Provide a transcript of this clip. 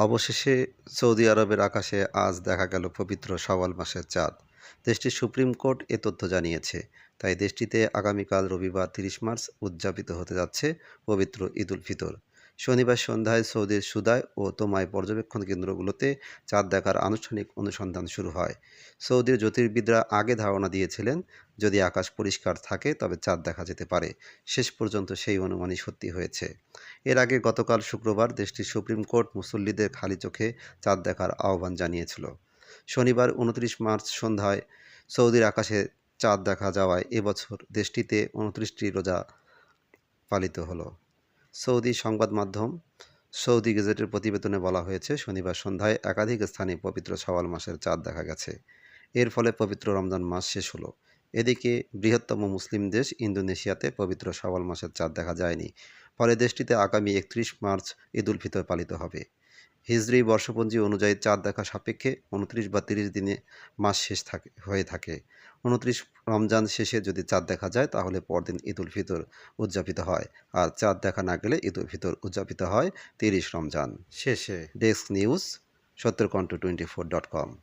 অবশেষে সৌদি আরবের আকাশে আজ দেখা গেল পবিত্র সওয়াল মাসের চাঁদ। দেশটির সুপ্রিম কোর্ট এ তথ্য জানিয়েছে। তাই দেশটিতে আগামীকাল রবিবার তিরিশ মার্চ উদযাপিত হতে যাচ্ছে পবিত্র ঈদুল ফিতর। শনিবার সন্ধ্যায় সৌদির সুদায় ও তোমায় পর্যবেক্ষণ কেন্দ্রগুলোতে চাঁদ দেখার আনুষ্ঠানিক অনুসন্ধান শুরু হয়। সৌদির জ্যোতির্বিদরা আগে ধারণা দিয়েছিলেন, যদি আকাশ পরিষ্কার থাকে তবে চাঁদ দেখা যেতে পারে। শেষ পর্যন্ত সেই অনুমানই সত্যি হয়েছে। এর আগে গতকাল শুক্রবার দেশটির সুপ্রিম কোর্ট মুসল্লিদের খালি চোখে চাঁদ দেখার আহ্বান জানিয়েছিল। শনিবার উনত্রিশ মার্চ সন্ধ্যায় সৌদির আকাশে চাঁদ দেখা যাওয়ায় এবছর দেশটিতে উনত্রিশটি রোজা পালিত হলো। সৌদি সংবাদ মাধ্যম, সৌদি গেজেটের প্রতিবেদনে বলা হয়েছে, শনিবার সন্ধ্যায় একাধিক স্থানে পবিত্র সওয়াল মাসের চাঁদ দেখা গেছে। এর ফলে পবিত্র রমজান মাস শেষ হলো। এদিকে বৃহত্তম মুসলিম দেশ ইন্দোনেশিয়াতে পবিত্র সওয়াল মাসের চাঁদ দেখা যায়নি। ফলে দেশটিতে আগামী একত্রিশ মার্চ ঈদ উল ফিতর পালিত হবে। হিজরি বর্ষপঞ্জি অনুযায়ী চাঁদ দেখা সাপেক্ষে উনত্রিশ বা তিরিশ দিনে মাস শেষ থাকে, হয়ে থাকে। উনত্রিশ রমজান শেষে যদি চাঁদ দেখা যায়, তাহলে পরদিন ঈদ উল ফিতর উদযাপিত হয়। আর চাঁদ দেখা না গেলে ঈদ উল ফিতর উদযাপিত হয় তিরিশ রমজান। শেষে ডেস্ক নিউজ সত্তর Satyakantha twenty four dot com.